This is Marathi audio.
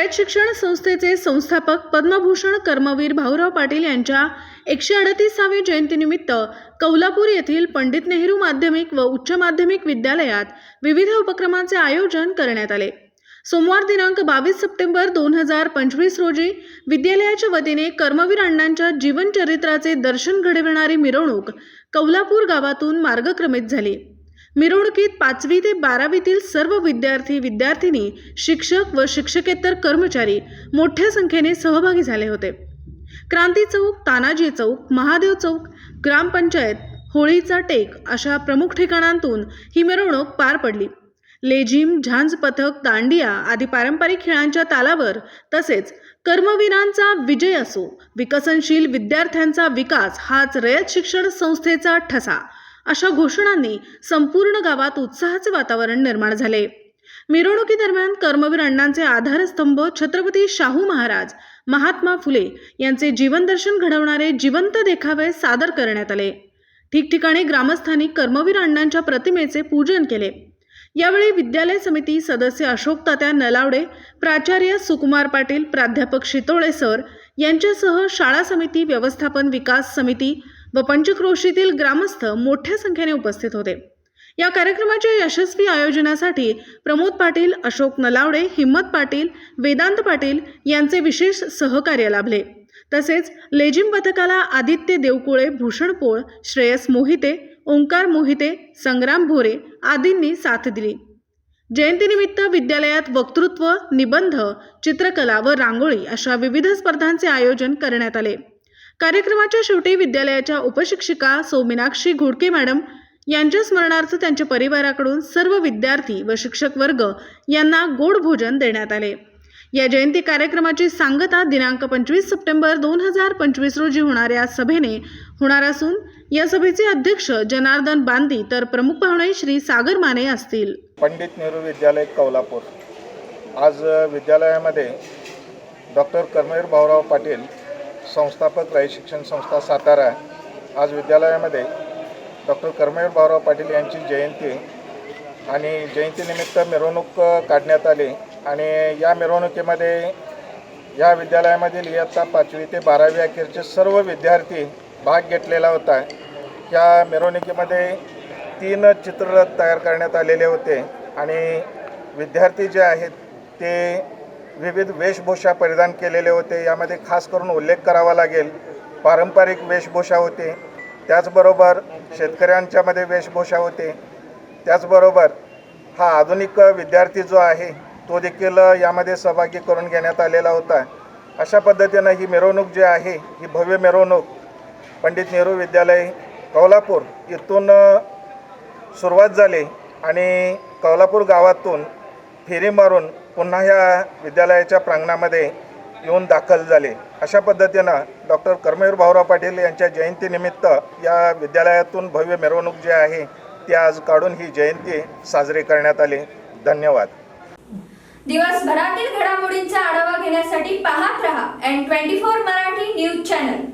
रयत शिक्षण संस्थेचे संस्थापक पद्मभूषण कर्मवीर भाऊराव पाटील यांच्या एकशे अडतीसावी जयंतीनिमित्त कौलापूर येथील पंडित नेहरू माध्यमिक व उच्च माध्यमिक विद्यालयात विविध उपक्रमांचे आयोजन करण्यात आले. सोमवार दिनांक बावीस सप्टेंबर दोन हजार पंचवीस रोजी विद्यालयाच्या वतीने कर्मवीर अण्णांच्या जीवनचरित्राचे दर्शन घडविणारी मिरवणूक कौलापूर गावातून मार्गक्रमित झाली. मिरवणुकीत पाचवी ते बारावीतील सर्व विद्यार्थी विद्यार्थिनी शिक्षक व शिक्षकेतर कर्मचारी मोठ्या संख्येने सहभागी झाले होते. क्रांती चौक तानाजी चौक महादेव चौक ग्रामपंचायत होळीचा टेक अशा प्रमुख ठिकाणांतून ही मिरवणूक पार पडली. लेझिम झांज पथक दांडिया आदी पारंपरिक खेळांच्या तालावर तसेच कर्मवीरांचा विजय असो विकसनशील विद्यार्थ्यांचा विकास हाच रयत शिक्षण संस्थेचा ठसा अशा घोषणांनी संपूर्ण गावात उत्साहाचे वातावरण निर्माण झाले. मिरवणुकीदरम्यान कर्मवीर अण्णांचे आधारस्तंभ छत्रपती शाहू महाराज महात्मा फुले यांचे जीवनदर्शन घडवणारे जिवंत देखावे सादर करण्यात आले. ठिकठिकाणी ग्रामस्थांनी कर्मवीर अण्णांच्या प्रतिमेचे पूजन केले. यावेळी विद्यालय समिती सदस्य अशोक तात्या नलावडे प्राचार्य सुकुमार पाटील प्राध्यापक शितोळे सर यांच्यासह शाळा समिती व्यवस्थापन विकास समिती व पंचक्रोशीतील ग्रामस्थ मोठ्या संख्येने उपस्थित होते. या कार्यक्रमाच्या यशस्वी आयोजनासाठी प्रमोद पाटील अशोक नलावडे हिम्मत पाटील वेदांत पाटील यांचे विशेष सहकार्य लाभले. तसेच लेजिम पथकाला आदित्य देवकुळे भूषण पोळ श्रेयस मोहिते ओंकार मोहिते संग्राम भोरे आदींनी साथ दिली. जयंतीनिमित्त विद्यालयात वक्तृत्व निबंध चित्रकला व रांगोळी अशा विविध स्पर्धांचे आयोजन करण्यात आले. कार्यक्रमाच्या शेवटी विद्यालयाच्या उपशिक्षिका सौमीनाक्षी घोडके मॅडम यांच्या स्मरणार्थ त्यांच्या परिवाराकडून सर्व विद्यार्थी व शिक्षक वर्ग यांना गोड भोजन देण्यात आले. या जयंती कार्यक्रमाची सांगता दिनांक पंचवीस सप्टेंबर दोन हजार पंचवीस रोजी होणाऱ्या सभेने होणार असून या सभेचे अध्यक्ष जनार्दन बांदी तर प्रमुख पाहुणे श्री सागर माने असतील. पंडित नेहरू विद्यालय कौलापूर. आज विद्यालयामध्ये डॉक्टर कर्मवीर भाऊराव पाटील संस्थापक राई शिक्षण संस्था सातारा आज विद्यालयामध्ये डॉक्टर कर्मवीर भाऊराव पाटील यांची जयंती आणि जयंतीनिमित्त मिरवणूक काढण्यात आली आणि या मिरवणुकीमध्ये या विद्यालयामधील इयत्ता पाचवी ते बारावी अखेरचे सर्व विद्यार्थी भाग घेतलेला होता. या मिरवणुकीमध्ये तीन चित्र तयार करण्यात आलेले होते आणि विद्यार्थी जे आहेत ते विविध वेशभूषा परिधान केलेले होते. यामध्ये खास करून उल्लेख करावा लागेल पारंपरिक वेशभूषा होते. त्याचबरोबर शेतकऱ्यांच्यामध्ये वेशभूषा होते. त्याचबरोबर हा आधुनिक विद्यार्थी जो आहे तो देखील यामध्ये सहभागी करून घेण्यात आलेला होता. अशा पद्धतीनं ही मिरवणूक जी आहे ही भव्य मिरवणूक पंडित नेहरू विद्यालय कौलापूर इथून सुरुवात झाली आणि कौलापूर गावातून फेरी मारून पुन्हा ह्या विद्यालयाच्या प्रांगणामध्ये येऊन दाखल झाले. अशा पद्धतीनं डॉक्टर कर्मवीर भाऊराव पाटील यांच्या जयंतीनिमित्त या विद्यालयातून भव्य मिरवणूक जी आहे ती आज काढून ही जयंती साजरी करण्यात आली. धन्यवाद. दिवसभरातील घडामोडींचा आढावा घेण्यासाठी पाहत रहा N twenty four Marathi news channel.